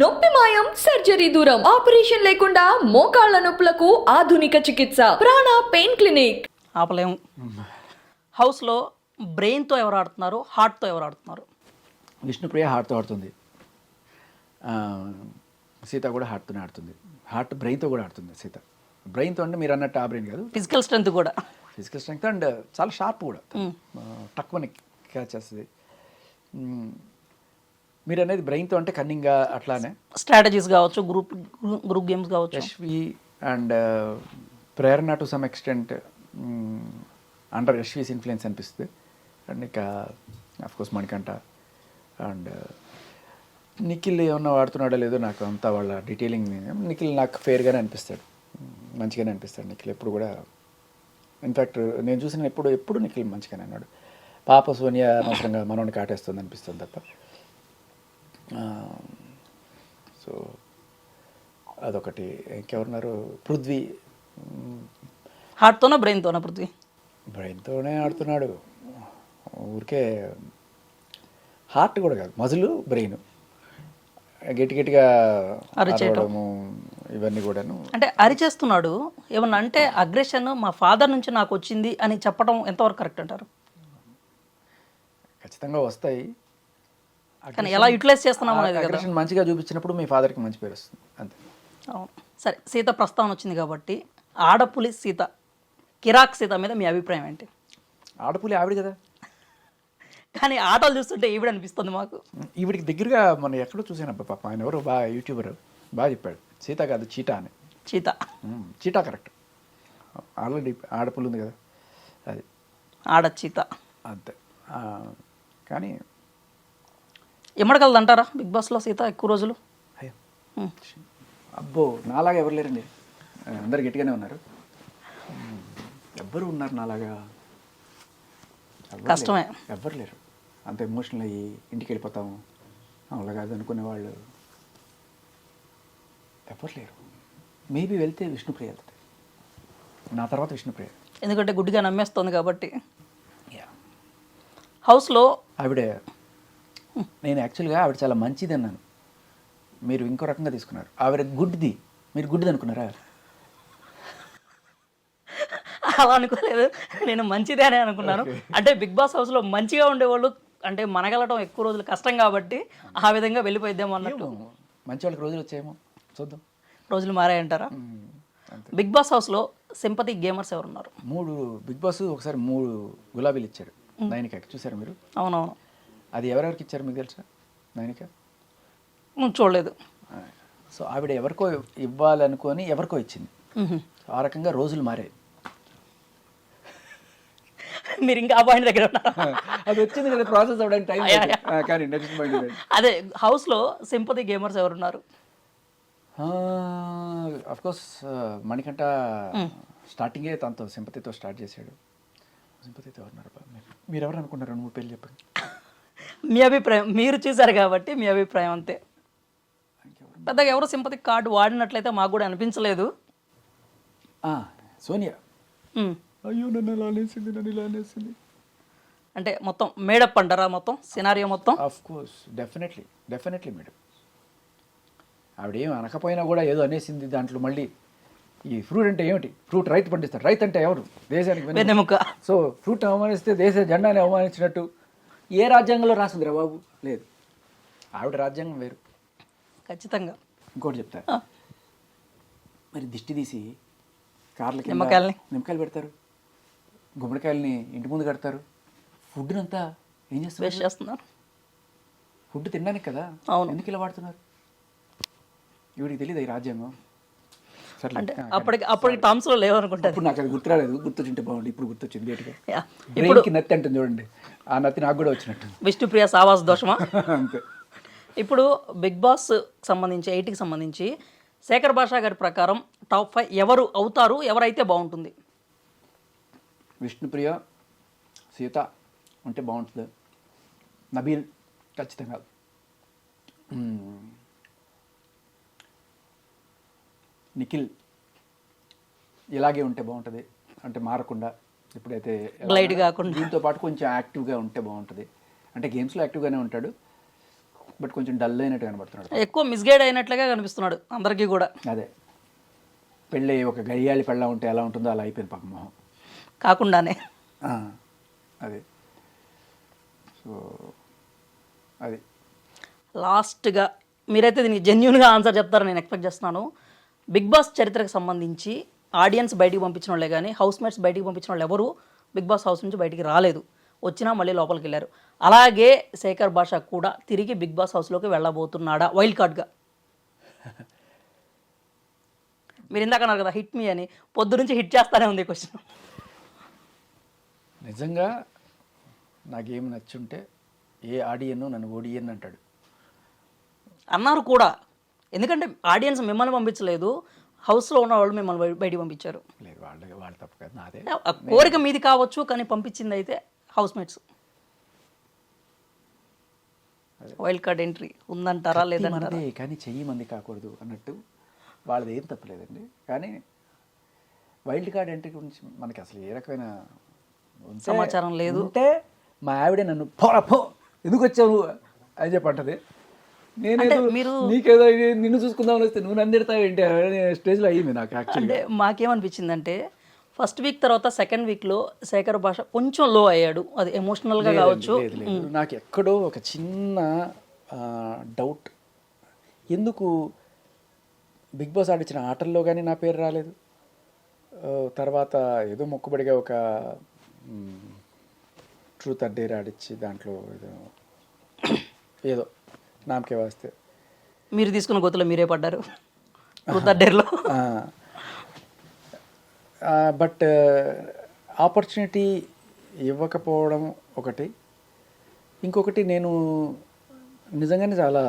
నొప్పి మాయం సర్జరీ దూరం ఆపరేషన్ లేకుండా మోకాళ్ళ నొప్పులకు ఆధునిక చికిత్స. ప్రాణ పెయిన్ క్లినిక్. ఆపలేము హౌస్లో బ్రెయిన్తో ఎవరు ఆడుతున్నారు హార్ట్తో ఎవరు ఆడుతున్నారు? విష్ణుప్రియ హార్ట్తో ఆడుతుంది. సీత కూడా హార్ట్తోనే ఆడుతుంది. హార్ట్ బ్రెయిన్తో కూడా ఆడుతుంది సీత. బ్రెయిన్తో అంటే మీరు అన్నట్టు ఆ బ్రెయిన్ కాదు. ఫిజికల్ స్ట్రెంత్ కూడా. ఫిజికల్ స్ట్రెంగ్త్ అండ్ చాలా షార్ప్ కూడా. తక్కువని క్యాచ్ చేస్తుంది. మీరు అనేది బ్రెయిన్తో అంటే కన్నింగ్గా అట్లానే? స్ట్రాటజీస్ కావచ్చు గ్రూప్ గ్రూప్ గేమ్స్ కావచ్చు. Yashvi and Prerana to some extent under Yashvi's influence అనిపిస్తుంది. అండ్ ఇక కోర్స్ మణికంఠ అండ్ నిఖిల్ ఏమన్నా వాడుతున్నాడో లేదో నాకు అంతా వాళ్ళ డీటెయిలింగ్ నిఖిల్ నాకు ఫేర్గానే అనిపిస్తాడు. మంచిగానే అనిపిస్తాడు నిఖిల్. ఎప్పుడు కూడా ఇన్ఫ్యాక్ట్ నేను చూసిన ఎప్పుడు ఎప్పుడు నిఖిల్ మంచిగానే అన్నాడు పాప సోనియా అనవసరంగా మనోడిని కాటేస్తుంది అనిపిస్తుంది తప్ప. సో అదొకటి. ఇంకెవరున్నారు? పృథ్వీ. హార్ట్తోనా బ్రెయిన్తోనా పృథ్వీ? బ్రెయిన్తోనే ఆడుతున్నాడు. ఊరికే హార్ట్ కూడా కాదు మజులు బ్రెయిన్. గట్టి గట్టిగా అరిచేయటం. అరవడము ఇవన్నీ కూడాను. అంటే అరిచేస్తున్నాడు. ఏమన్నా అంటే అగ్రెషన్ మా ఫాదర్ నుంచి నాకు వచ్చింది అని చెప్పడం ఎంతవరకు కరెక్ట్ అంటారు? ఖచ్చితంగా వస్తాయి. కానీ ఎలా యూటిలైజ్ చేస్తున్నాం అనేది మంచిగా చూపించినప్పుడు మీ ఫాదర్కి మంచి పేరు వస్తుంది అంతే. అవును. సరే సీత ప్రస్తావన వచ్చింది కాబట్టి ఆడపులి సీత కిరాక్ సీత మీద మీ అభిప్రాయం ఏంటి? ఆడపులి ఆవిడ కదా. కానీ ఆటలు చూస్తుంటే ఈవిడ అనిపిస్తుంది మాకు. ఈవిడికి దగ్గరగా మనం ఎక్కడో చూసాను అబ్బా పాప. ఆయన ఎవరు బాగా యూట్యూబర్ బాగా చెప్పాడు. సీత కాదు చీటా అని. చీత. చీటా కరెక్ట్. ఆల్రెడీ ఆడపుల్లి ఉంది కదా. అది. ఆడ చీత. అంతే. కానీ ఎమ్మడగలదు అంటారా బిగ్ బాస్లో సీత ఎక్కువ రోజులు. అబ్బో నాలాగా ఎవరు లేరండి. అందరు గట్టిగానే ఉన్నారు. ఎవ్వరు ఉన్నారు నాలాగా. కష్టమే. ఎవ్వరు లేరు. అంత ఎమోషనల్ అయ్యి ఇంటికి వెళ్ళిపోతాము అలా కాదు అనుకునే వాళ్ళు ఎవ్వరు లేరు. మేబీ వెళ్తే విష్ణుప్రియ వెళ్తుంది నా తర్వాత విష్ణుప్రియ. ఎందుకంటే గుడ్డిగా నమ్మేస్తుంది కాబట్టి. యా హౌస్లో ఆవిడ నేను యాక్చువల్గా ఆవిడ చాలా మంచిది అన్నాను. మీరు ఇంకో రకంగా తీసుకున్నారు. ఆవిడ గుడ్ది. మీరు గుడ్డిది అనుకున్నారా? అలా అనుకోలేదు. నేను మంచిదే అని అనుకున్నాను. అంటే బిగ్ బాస్ హౌస్లో మంచిగా ఉండేవాళ్ళు అంటే మనగలటం ఎక్కువ రోజులు కష్టం కాబట్టి ఆ విధంగా వెళ్ళిపోయిద్దాం అన్నట్టు. మంచి వాళ్ళకి రోజులు వచ్చాయేమో. చూద్దాం. రోజులు మారాయంటారా? బిగ్ బాస్ హౌస్లో సింపతి గేమర్స్ ఎవరున్నారు? మూడు బిగ్ బాస్ ఒకసారి మూడు గులాబీలు ఇచ్చారు నైనిక చూసారు మీరు? అవునవును. అది ఎవరెవరికి ఇచ్చారు మీకు తెలుసా? నైనిక? చూడలేదు సో ఆవిడ ఎవరికో ఇవ్వాలనుకొని ఎవరికో ఇచ్చింది. ఆ రకంగా రోజులు మారాయి. మీరు ఇంకా ఆ పాయింట్ దగ్గర అది వచ్చింది కదా ప్రాసెస్ అవ్వడానికి టైం. కానీ నెక్స్ట్ పాయింట్ అదే హౌస్లో సింపతి గేమర్స్ ఎవరున్నారు? కోర్స్ మణికంఠ స్టార్టింగే తనతో సింపతితో స్టార్ట్ చేశాడు. సింపతితో ఎవరున్నారు? మీరు ఎవరు అనుకున్నారు? రెండు మూడు పేర్లు చెప్పండి. మీ అభిప్రాయం మీరు చూసారు కాబట్టి మీ అభిప్రాయం అంతే. పెద్దగా ఎవరు సింపతి కార్డు వాడినట్లయితే మాకు కూడా అనిపించలేదు. సోనియా. అయ్యో నన్ను ఇలా అనేసింది నన్ను ఇలా అనేసింది? అంటే మొత్తం మేడప్ అంటారా మొత్తం సినారియో మొత్తం? Of course definitely definitely madam ఆవిడ ఏం అనకపోయినా కూడా ఏదో అనేసింది దాంట్లో మళ్ళీ. ఈ ఫ్రూట్ అంటే ఏమిటి? ఫ్రూట్ రైతు పండిస్తాడు. రైతు అంటే ఎవరు? దేశానికి సో ఫ్రూట్ అవమానిస్తే దేశ జెండాని అవమానించినట్టు ఏ రాజ్యాంగంలో రాసిందిరా బాబు? లేదు. ఆవిడ రాజ్యాంగం వేరు. ఖచ్చితంగా. ఇంకోటి చెప్తా. ఆ. మరి దిష్టి తీసి కార్లకి నిమ్మకాయల్ని? నిమ్మకాయలు పెడతారు. గుమ్మడికాయలని ఇంటి ముందు కడతారు. ఫుడ్నంతా ఏం చేస్తారు వేస్ట్ చేస్తున్నారు. ఫుడ్ తినడానికి కదా? అవును. ఎందుకు ఇలా వాడుతున్నారు? ఇవిడికి తెలియదు ఈ రాజ్యాంగం? అంటే అప్పటికి అప్పటికి టర్మ్స్లో లేవనుకుంటారు. అప్పుడు నాకు అది గుర్తురాలేదు. గుర్తొచ్చింటే బాగుంది ఇప్పుడు గుర్తొచ్చింది లేటుగా. బ్రెయిన్కి నత్తి అంటుంది చూడండి. ఆ నత్తి నాకు కూడా వచ్చినట్టు. విష్ణుప్రియ సావాస్ దోషమా? అంతే. ఇప్పుడు బిగ్ బాస్ సంబంధించి ఎయిట్కి సంబంధించి శేఖర్ భాషా గారి ప్రకారం టాప్ ఫైవ్ ఎవరు అవుతారు ఎవరైతే బాగుంటుంది? విష్ణుప్రియ సీత ఉంటే బాగుంటుంది. నబీల్ ఖచ్చితంగా మ్మ్. నిఖిల్ ఇలాగే ఉంటే బాగుంటుంది. అంటే మారకుండా ఇప్పుడైతే ఉన్నాడో, కాకుండా. దీంతో పాటు కొంచెం యాక్టివ్గా ఉంటే బాగుంటుంది. అంటే గేమ్స్లో యాక్టివ్గానే ఉంటాడు. బట్ కొంచెం డల్ అయినట్టు కనబడుతున్నాడు. ఎక్కువ మిస్గైడ్ అయినట్లుగా కనిపిస్తున్నాడు అందరికీ కూడా. అదే. పెళ్ళి ఒక గయ్యాళి పెళ్ళ ఉంటే ఎలా ఉంటుందో అలా అయిపోయింది పక్క మొహం. కాకుండానే. అది. సో అది. లాస్ట్గా మీరైతే దీనికి జెన్యున్గా ఆన్సర్ చెప్తారని నేను ఎక్స్పెక్ట్ చేస్తున్నాను. బిగ్ బాస్ చరిత్రకు సంబంధించి ఆడియన్స్ బయటికి పంపించిన వాళ్ళే కానీ హౌస్ మేట్స్ బయటికి పంపించిన వాళ్ళు ఎవరు బిగ్ బాస్ హౌస్ నుంచి బయటికి రాలేదు. వచ్చినా మళ్ళీ లోపలికి వెళ్ళారు. అలాగే శేఖర్ భాష కూడా తిరిగి బిగ్ బాస్ హౌస్లోకి వెళ్ళబోతున్నాడా? వైల్డ్ కార్డ్గా మీరు ఇందాక అన్నారు కదా హిట్ మీ అని. పొద్దు నుంచి హిట్ చేస్తానే ఉంది క్వశ్చన్ నిజంగా నాకేం నచ్చుంటే ఏ ఆడియన్ నన్ను ఓడియన్ అంటాడు. అన్నారు కూడా. ఎందుకంటే ఆడియన్స్ మిమ్మల్ని పంపించలేదు. హౌస్లో ఉన్న వాళ్ళు మిమ్మల్ని బయ- బయటికి పంపించారు. లేదు వాళ్ళ వాళ్ళ తప్పు కాదు నాదే. ఆ కోరిక మీది కావచ్చు కానీ పంపించింది అయితే housemates wild card entry ఉందంటారా లేదంటారా? కానీ చెయ్యి మంది కాకూడదు అన్నట్టు వాళ్ళది ఏం తప్పలేదండి. కానీ వైల్డ్ కార్డ్ ఎంట్రీ గురించి మనకి అసలు ఏ రకమైన సమాచారం లేదు. ఉంటే మా ఆవిడే నన్ను పోరా పో ఎందుకు వచ్చావు అని చెప్పి అంటది. నేనేదో నీకేదో నిన్ను చూసుకుందామని వస్తే నువ్వు నన్ను తిడతావు ఏంటి? అని స్టేజ్లో అయ్యింది నాకు యాక్చువల్లీ అంటే మాకేమనిపించిందంటే ఫస్ట్ వీక్ తర్వాత సెకండ్ వీక్లో శేఖర్ భాష కొంచెం లో అయ్యాడు. అది ఎమోషనల్గా కావచ్చు. నాకు ఎక్కడో ఒక చిన్న డౌట్ ఎందుకు బిగ్ బాస్ ఆడిచిన ఆటల్లో కానీ నా పేరు రాలేదు. తర్వాత ఏదో మొక్కుబడిగా ఒక ట్రూత్ అడ్డేర్ ఆడిచ్చి దాంట్లో ఏదో ఏదో నామకే వాస్తే. మీరు తీసుకున్న గొత్తులో మీరే పడ్డారు. బట్ ఆపర్చునిటీ ఇవ్వకపోవడం ఒకటి. ఇంకొకటి నేను నిజంగానే చాలా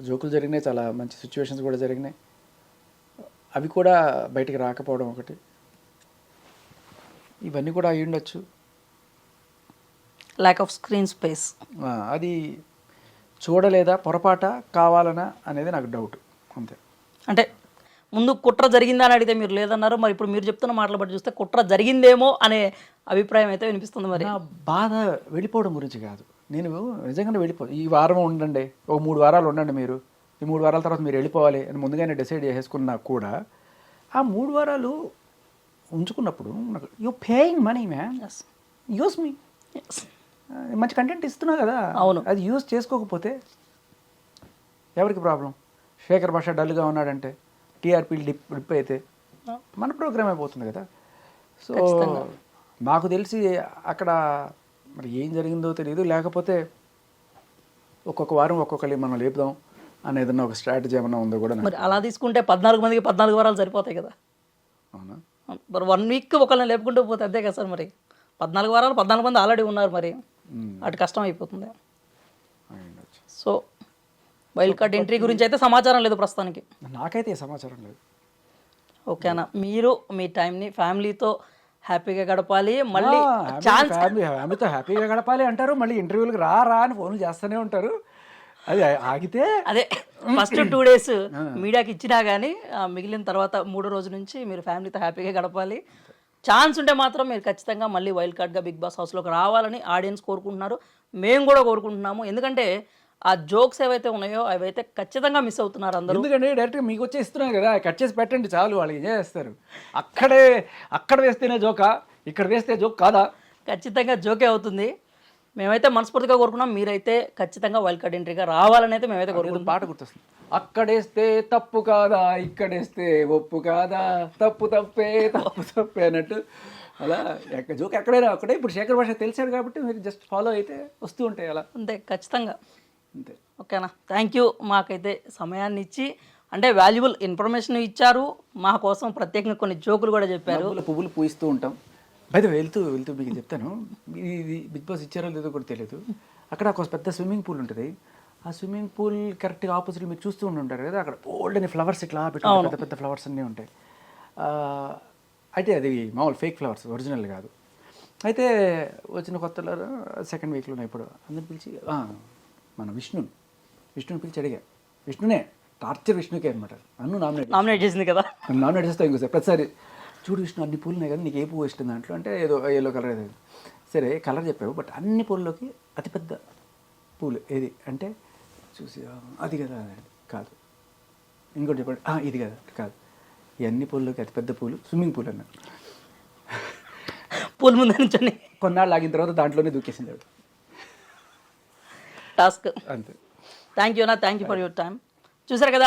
జోకులు జరిగినాయి చాలా మంచి సిచ్యువేషన్స్ కూడా జరిగినాయి. అవి కూడా బయటికి రాకపోవడం ఒకటి. ఇవన్నీ కూడా అయి ఉండొచ్చు ల్యాక్ ఆఫ్ స్క్రీన్ స్పేస్ అది చూడలేదా పొరపాట కావాలనా అనేది నాకు డౌట్ అంతే. అంటే ముందు కుట్ర జరిగిందా అని అడిగితే మీరు లేదన్నారు మరి ఇప్పుడు మీరు చెప్తున్న మాటలు బట్టి చూస్తే కుట్ర జరిగిందేమో అనే అభిప్రాయం అయితే వినిపిస్తుంది మరి. నా బాధ వెళ్ళిపోవడం గురించి కాదు. నేను నిజంగానే వెళ్ళిపో ఈ వారం ఉండండి ఒక మూడు వారాలు ఉండండి మీరు. ఈ మూడు వారాల తర్వాత మీరు వెళ్ళిపోవాలి అని ముందుగానే డిసైడ్ చేసుకున్నా కూడా ఆ మూడు వారాలు ఉంచుకున్నప్పుడు నాకు you paying money man. Use me. మంచి కంటెంట్ ఇస్తున్నా కదా అవును. అది యూస్ చేసుకోకపోతే ఎవరికి ప్రాబ్లం శేఖర్ భాష డల్గా ఉన్నాడంటే టీఆర్పీ డిప్ డిప్ అయితే మన ప్రోగ్రామ్ అయిపోతుంది కదా. సో నాకు తెలిసి అక్కడ మరి ఏం జరిగిందో తెలియదు. లేకపోతే ఒక్కొక్క వారం ఒక్కొక్కరి మనం లేపుదాం అని ఏదన్నా ఒక స్ట్రాటజీ ఏమన్నా ఉందో కూడా మరి అలా తీసుకుంటే పద్నాలుగు మందికి పద్నాలుగు వారాలు సరిపోతాయి కదా. అవునా? మరి వన్ వీక్ ఒకళ్ళని లేపుకుంటూ పోతే అంతే కదా సార్ మరి. పద్నాలుగు వారాలు పద్నాలుగు మంది ఆల్రెడీ ఉన్నారు మరి. అటు కష్టం అయిపోతుంది. సో వైల్డ్ కార్డ్ ఎంట్రీ గురించి అయితే సమాచారం లేదు ప్రస్తుతానికి. నాకైతే సమాచారం లేదు. ఓకేనా? మీరు మీ టైంని ఫ్యామిలీతో హ్యాపీగా గడపాలి. మళ్ళీ ఛాన్స్ ఫ్యామిలీ ఫ్యామిలీతో హ్యాపీగా గడపాలి అంటారు. మళ్ళీ ఇంటర్వ్యూలకు రా రా అని ఫోన్లు చేస్తూనే ఉంటారు. అది ఆగితే అదే ఫస్ట్ టూ డేస్ మీడియాకి ఇచ్చినా కానీ మిగిలిన తర్వాత మూడో రోజు నుంచి మీరు ఫ్యామిలీతో హ్యాపీగా గడపాలి. ఛాన్స్ ఉంటే మాత్రం మీరు ఖచ్చితంగా మళ్ళీ వైల్డ్ కార్డ్గా బిగ్ బాస్ హౌస్లోకి రావాలని ఆడియన్స్ కోరుకుంటున్నారు. మేము కూడా కోరుకుంటున్నాము. ఎందుకంటే ఆ జోక్స్ ఏవైతే ఉన్నాయో అవైతే ఖచ్చితంగా మిస్ అవుతున్నారు అందరూ. ఎందుకంటే డైరెక్ట్ మీకు వచ్చే ఇస్తున్నాం కదా కట్ చేసి పెట్టండి చాలు వాళ్ళు ఎంజాయ్ చేస్తారు. అక్కడే అక్కడ వేస్తేనే జోకా ఇక్కడ వేస్తే జోక్ కాదా? ఖచ్చితంగా జోకే అవుతుంది. మేమైతే మనస్ఫూర్తిగా కోరుకున్నాం. మీరైతే ఖచ్చితంగా వైల్డ్ కార్డ్ ఎంట్రీగా రావాలని అయితే మేమైతే కోరుకుంటున్నాం. పాట గుర్తొస్తుంది. అక్కడేస్తే తప్పు కాదా ఇక్కడేస్తే ఒప్పు కాదా తప్పు తప్పే తప్పు తప్పే అన్నట్టు అలా ఎక్క జోక్ ఎక్కడైనా అక్కడే. ఇప్పుడు శేఖర్ భాష తెలిసాడు కాబట్టి మీరు జస్ట్ ఫాలో అయితే వస్తూ ఉంటాయి అలా. అంతే ఖచ్చితంగా. అంతే. ఓకేనా? థ్యాంక్ యూ మాకైతే సమయాన్ని ఇచ్చి అంటే వాల్యుబుల్ ఇన్ఫర్మేషన్ ఇచ్చారు. మా కోసం ప్రత్యేకంగా కొన్ని జోకులు కూడా చెప్పారు. పువ్వులు పూయిస్తూ ఉంటాం. అయితే వెళ్తూ వెళ్తూ మీకు చెప్తాను. ఇది బిగ్ బాస్ ఇచ్చారో లేదో కూడా తెలియదు. అక్కడ ఒక పెద్ద స్విమ్మింగ్ పూల్ ఉంటుంది. ఆ స్విమ్మింగ్ పూల్ కరెక్ట్గా ఆపోజిట్ మీరు చూస్తూ ఉండి ఉంటారు కదా అక్కడ ఓల్డ్ అని ఫ్లవర్స్ ఇట్లా పెట్టుకుంటారు పెద్ద పెద్ద ఫ్లవర్స్ అన్నీ ఉంటాయి. అయితే అది మామూలు ఫేక్ ఫ్లవర్స్ ఒరిజినల్ కాదు. అయితే వచ్చిన కొత్తలో సెకండ్ వీక్లోనే ఇప్పుడు అందరిని పిలిచి "ఆ, మన విష్ణు విష్ణుని పిలిచి అడిగా. విష్ణునే టార్చర్ విష్ణుకే అనమాట నన్ను నామినేట్ నామినేట్ చేసింది కదా. నామినేట్ చేస్తావు ఇంకోసారి ప్రతిసారి చూడు విష్ణు అన్ని పూలు ఉన్నాయి కదా నీకు ఏ పువ్వు ఇష్టం దాంట్లో? అంటే ఏదో ఎల్లో కలర్ ఏదో. సరే కలర్ చెప్పావు బట్ అన్ని పూల్లోకి అతిపెద్ద పూలు ఏది? అంటే చూసి "ఆ, అది కదా. కాదు. ఇంకోటి చెప్పండి "ఆ, ఇది కదా కాదు. ఇవన్నీ పూల్లోకి అతిపెద్ద పూలు స్విమ్మింగ్ పూల్ అన్నాడు. పూల ముందు నుంచొని. కొన్నాళ్ళు ఆగిన తర్వాత దాంట్లోనే దూకేసింది ఆవిడ. టాస్క్ అంతే. థ్యాంక్ యూ అన్న. Thank you for your time చూసారు కదా